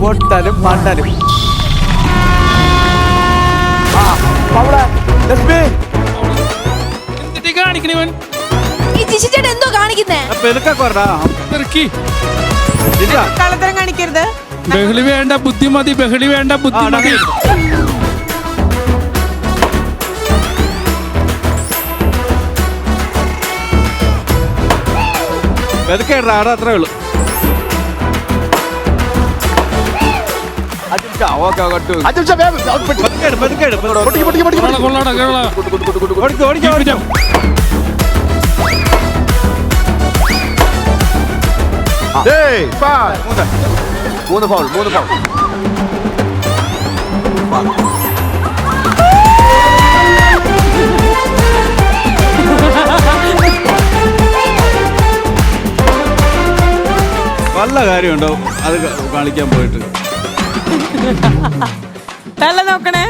പൊട്ടനും മണ്ടനും എന്തോ കാണിക്കുന്നേ? കാണിക്കരുത്. ബഹളി വേണ്ട ബുദ്ധിമതി ബഹളി വേണ്ട ബുദ്ധിമതി അത്രേ ഉള്ളൂ. മൂന്ന്. ഫൗൾ മൂന്ന് ഫൗൾ. നല്ല കാര്യമുണ്ടോ? അത് കാണിക്കാൻ പോയിട്ട്. തല നോക്കണേ.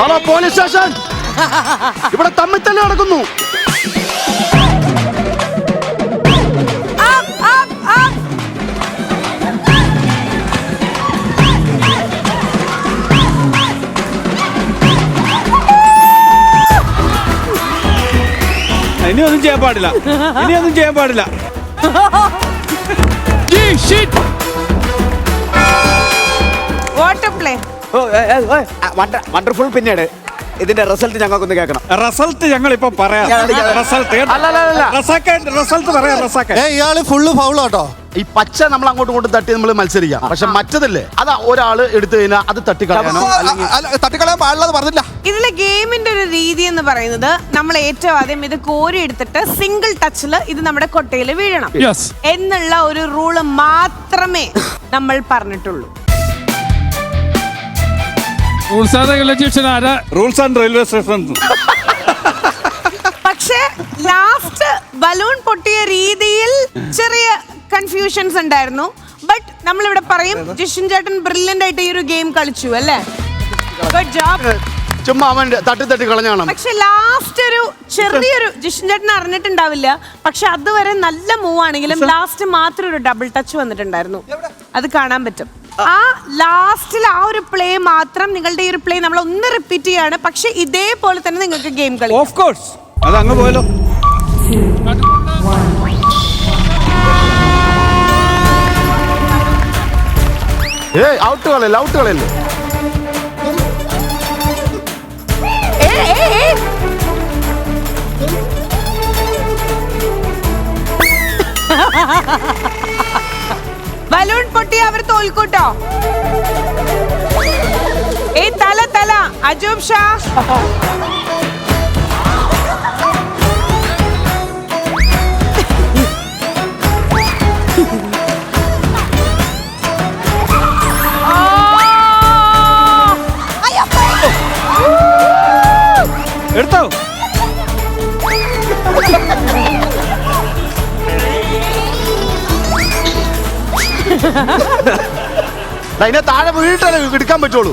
Hello police station. ഇവിടെ തമ്മിൽ തന്നെ നടക്കുന്നു. ഇനി ഒന്നും ചെയ്യാൻ പാടില്ല. ഇനി ഒന്നും ചെയ്യാൻ പാടില്ല വാട്ടർ പ്ലേ. വണ്ടർഫുൾ പിന്നീട്. ഇതിന്റെ റിസൾട്ട് ഞങ്ങൾക്കൊന്ന് കേൾക്കണം. റിസൾട്ട് ഞങ്ങൾ ഇപ്പൊ പറയാം റിസൾട്ട് റിസൾട്ട് പറയാം റിസൾട്ട് ഏ ഇയാൾ ഫുള്ള് ഫൗളാട്ടോ ഈ പച്ച നമ്മൾ അങ്ങോട്ടും ഇങ്ങോട്ടും തട്ടി നമ്മൾ മത്സരിക്കാം. പക്ഷെ മറ്റതല്ലേ? അത് ഒരാൾ എടുത്തു കഴിഞ്ഞാൽ അത് തട്ടിക്കളയാനോ അല്ലെങ്കിൽ തട്ടിക്കളയാൻ പാടില്ലെന്ന് പറഞ്ഞില്ല. ഇതിലെ ഗെയിമിന്റെ ഒരു രീതി എന്ന് പറയുന്നത് നമ്മൾ ഏറ്റവും ആദ്യം ഇത് കോരി എടുത്തിട്ട് സിംഗിൾ ടച്ചിൽ ഇത് നമ്മുടെ കൊട്ടയിൽ വീഴണം. എന്നുള്ള ഒരു റൂൾ മാത്രമേ നമ്മൾ പറഞ്ഞിട്ടുള്ളൂ. ശിക്ഷ ആരാ റൂൾസ് ആൻഡ് റെയിൽവേ സ്റ്റേഷൻ പക്ഷേ ലാസ്റ്റ് ബലൂൺ പൊട്ടിയ രീതിയിൽ ചെറിയ കൺഫ്യൂഷൻസ് ഉണ്ടായിരുന്നു. ബട്ട് നമ്മളിവിടെ പറയും ജിഷൻ ചേട്ടൻ ബ്രില്യന്റ് ആയിട്ട് ഈ ഒരു ഗെയിം കളിച്ചു അല്ലേ? ഗുഡ് ജോബ് ചുമ്മാ അവൻ തട്ടി തട്ടി കളഞ്ഞാണ്. പക്ഷെ ലാസ്റ്റ് ഒരു ചെറിയൊരു ജിഷൻ ചേട്ടൻ അറിഞ്ഞിട്ടുണ്ടാവില്ല. പക്ഷെ അതുവരെ നല്ല മൂവ് ആണെങ്കിലും ലാസ്റ്റ് മാത്രം ഒരു ഡബിൾ ടച്ച് വന്നിട്ടുണ്ടായിരുന്നു. അത് കാണാൻ പറ്റും. ആ. ലാസ്റ്റിൽ ആ ഒരു പ്ലേ മാത്രം നിങ്ങളുടെ ഈ ഒരു പ്ലേ നമ്മൾ ഒന്ന് റിപ്പീറ്റ് ചെയ്യാണ്. പക്ഷെ ഇതേപോലെ തന്നെ നിങ്ങൾക്ക് ഗെയിം കളി ഓഫ് കോഴ്സ് അത് അങ്ങ് പോയല്ലോ ഏയ് ഔട്ട് കളയല്ല ഔട്ട് കളയല്ല ബലൂൺ പൊട്ടി അവർ തോൽക്കൂട്ടോ. ഏയ് തല തല അജൂബ് ഷാ. അതിനെ താഴെ വീട്ടല്ലേ എടുക്കാൻ പറ്റുള്ളൂ.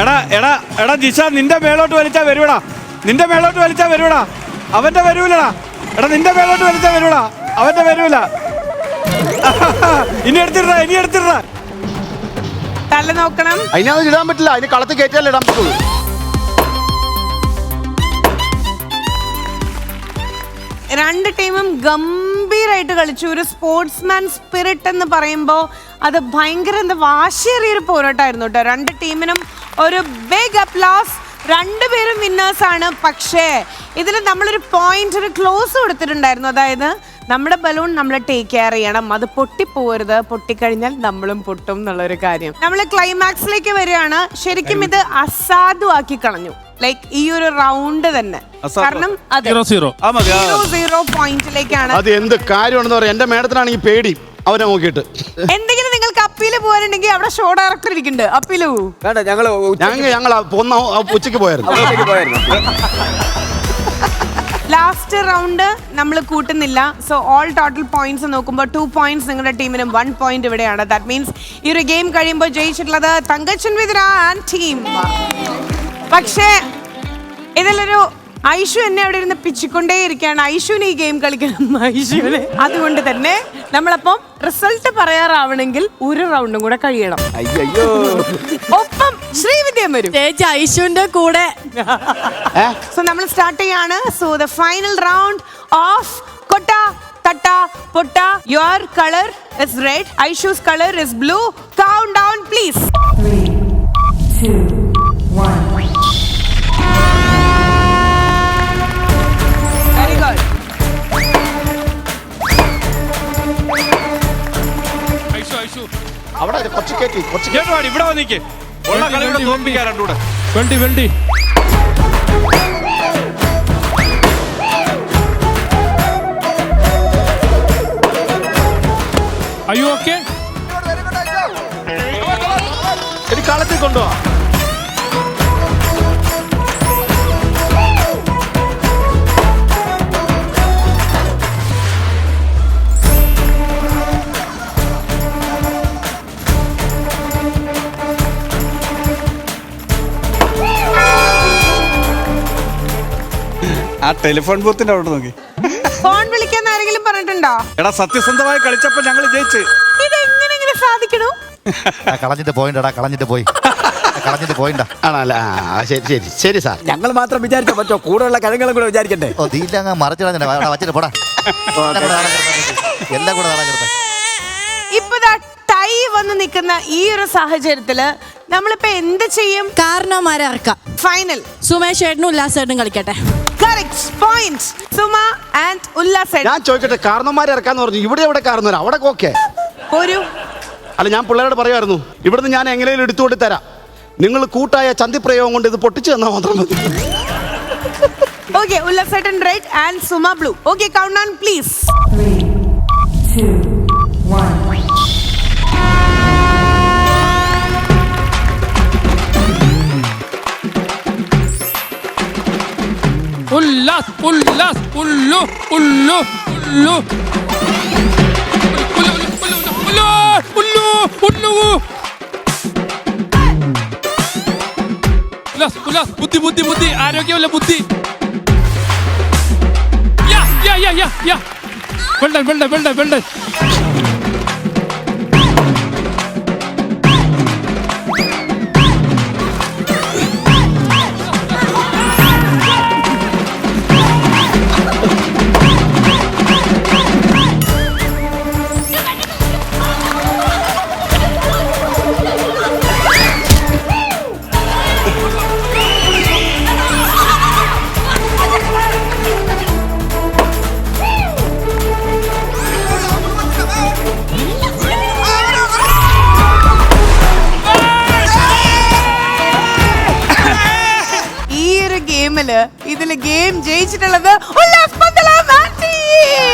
എടാ എടാ എടാ ജിഷ നിന്റെ മേലോട്ട് വലിച്ചാ വരുവടാ. നിന്റെ മേലോട്ട് വലിച്ചാ വരുവടാ. അവന്റെ വരൂലടാ. എടാ നിന്റെ മേലോട്ട് വലിച്ചാ വരുവടാ. അവന്റെ വരൂല. ഇനി എടുത്തിടാ ഇനി എടുത്തിടാ തല നോക്കണം. അതിനെ അത് ഇടാൻ പറ്റില്ല. അതിന് കളത്ത് കയറ്റിയാലേ ഇടാൻ പറ്റുള്ളൂ. രണ്ട് ടീമും ഗംഭീരായിട്ട് കളിച്ചു. ഒരു സ്പോർട്സ്മാൻ സ്പിരിറ്റ് എന്ന് പറയുമ്പോൾ അത് ഭയങ്കര എന്താ വാശിയേറിയൊരു പോരാട്ടമായിരുന്നു കേട്ടോ. രണ്ട് ടീമിനും ഒരു ബിഗ് അപ്ലാസ് രണ്ടുപേരും വിന്നേഴ്സ് ആണ്. പക്ഷേ ഇതിൽ നമ്മളൊരു പോയിന്റ് ഒരു ക്ലോസ് കൊടുത്തിട്ടുണ്ടായിരുന്നു. അതായത് നമ്മുടെ ബലൂൺ നമ്മൾ ടേക്ക് കെയർ ചെയ്യണം. അത് പൊട്ടിപ്പോരുത് പൊട്ടിക്കഴിഞ്ഞാൽ നമ്മളും പൊട്ടും എന്നുള്ളൊരു കാര്യം. നമ്മൾ ക്ലൈമാക്സിലേക്ക് വരികയാണ്. ശരിക്കും ഇത് അസാധുവാക്കി കളഞ്ഞു. ലൈക്ക് ഈ ഒരു റൗണ്ട് തന്നെ. കാരണം സീറോ സീറോ സീറോ പോയിന്റിലേക്കാണ് അത് എന്ത് കാര്യമാണെന്ന് പറയാം. എന്റെ മേഡത്തിനാണെങ്കിൽ പേടി. അവനെ നോക്കിയിട്ട്. എന്തെങ്കിലും അപ്പീൽ പോകാനുണ്ടെങ്കിൽ അവിടെ ഷോ ഡയറക്ടർ ഇരിക്കുന്നുണ്ട് അപ്പീൽ. പോവൂ വേണ്ട ഞങ്ങൾ ഞങ്ങൾ ഞങ്ങൾ പോന്ന ഉച്ചയ്ക്ക് പോയായിരുന്നു ഉച്ചയ്ക്ക് പോയായിരുന്നു ലാസ്റ്റ് റൗണ്ട് നമ്മൾ കൂട്ടുന്നില്ല. സോ ഓൾ ടോട്ടൽ പോയിന്റ്സ് നോക്കുമ്പോൾ ടു പോയിന്റ്സ് നിങ്ങളുടെ ടീമിനും വൺ പോയിന്റ് ഇവിടെയാണ്. ദാറ്റ് മീൻസ് ഈ ഒരു ഗെയിം കഴിയുമ്പോൾ ജയിച്ചിട്ടുള്ളത് തങ്കച്ചൻ വിതിര ആൻഡ് ടീം പക്ഷേ ഇതിലൊരു ഐഷു എന്നെ അവിടെ ഇരുന്ന് പിച്ചിക്കൊണ്ടേ ഇരിക്കുകയാണ് ഐഷുവിന് ഈ ഗെയിം കളിക്കണം ഐഷുവിന്. അതുകൊണ്ട് തന്നെ നമ്മളപ്പം റിസൾട്ട് പറയാറാവണമെങ്കിൽ ഒരു റൗണ്ടും കൂടെ കഴിയണം. അയ്യോ ഒപ്പം ശ്രീവിദ്യം വരും. ചേച്ചി ഐശുവിന്റെ കൂടെ. സോ നമ്മൾ സ്റ്റാർട്ട് ചെയ്യാണ്. So the final round of കൊട്ട തട്ട പൊട്ട your colour is red Aishu's colour is blue count down please ഇവിടെ വന്നിക്ക് ഉള്ള കളി ഇവിടെ തോൽപ്പിക്കാൻ രണ്ടൂടെ വെണ്ടി. വെണ്ടി അയ്യോ ഓക്കെ. കളത്തിൽ കൊണ്ടുപോവാ ടെലിഫോൺ ബൂത്തിന്റെ അവിടെ നോക്കി. ഫോൺ വിളിക്കാൻ ആരെങ്കിലും പറഞ്ഞിട്ടുണ്ടോ? എടാ സത്യസന്ധമായി കളിച്ചപ്പോ ഞങ്ങൾ ജയിച്ച്. ഇതെങ്ങനെ ഇങ്ങനെ സാധിക്കണു? ആ, കളഞ്ഞിട്ട് പോയിണ്ടടാ കളഞ്ഞിട്ട് പോയി. ആ, കളഞ്ഞിട്ട് പോയിണ്ടാ. ആണല്ലേ? ആ ശരി ശരി ശരി സാർ. ഞങ്ങൾ മാത്രം വിചാരിച്ചാൽ പറ്റോ കൂടെയുള്ള കഴങ്ങളും കൂടെ വിചാരിക്കണ്ടേ? ഓ നീല അങ്ങ് മറച്ചു കളഞ്ഞിട്ട് വച്ചിട്ട് പോടാ. എല്ലാം കൂടെ നാളെ കിടത്താം. എല്ലാം കൂടെ നാളെ കിടത്താം ഇപ്പൊ ടൈ വന്ന് നിൽക്കുന്ന ഈ ഒരു സാഹചര്യത്തിൽ നമ്മളിപ്പോ എന്ത് ചെയ്യും? കാരണവന്മാരെ ഇറക്കാം ഫൈനൽ സുമേഷ് ഏട്ടനും ഉല്ലാസ് ഏട്ടനും കളിക്കട്ടെ. പോയിന്റ് സുമ ആൻഡ് ഉല്ലാസ് ഞാൻ ചോദിക്കട്ടെ കാരണന്മാരെ ഇറക്കാന്ന് പറഞ്ഞു. ഇവിടെ എവിടെ കാരണവരാ അവിടെ ഓക്കെ. ഒരു. അല്ല ഞാൻ പിള്ളേരോട് പറയുമായിരുന്നു. ഇവിടുന്ന് ഞാൻ എങ്ങനെയും എടുത്തുകൊണ്ട് തരാം. നിങ്ങൾ കൂട്ടായ ചന്തിപ്രയോഗം കൊണ്ട് ഇത് പൊട്ടിച്ചു തന്നാൽ മാത്രം മതി. Okay ഉല്ലാസേട്ടൻ red and Suma blue okay count on please Ullas Ullas Ullu Ullu Ullu Ullu, Ullu, Ullu. Ullas Ullas ബുദ്ധി ബുദ്ധി ബുദ്ധി ആരോഗ്യമല്ല ബുദ്ധി വെള്ളം വെള്ളം വെള്ളം യാ ഗെയിമിൽ ഇതിൽ ഗെയിം ജയിച്ചിട്ടുള്ളത് ഉല്ലാസ് പന്തളം team.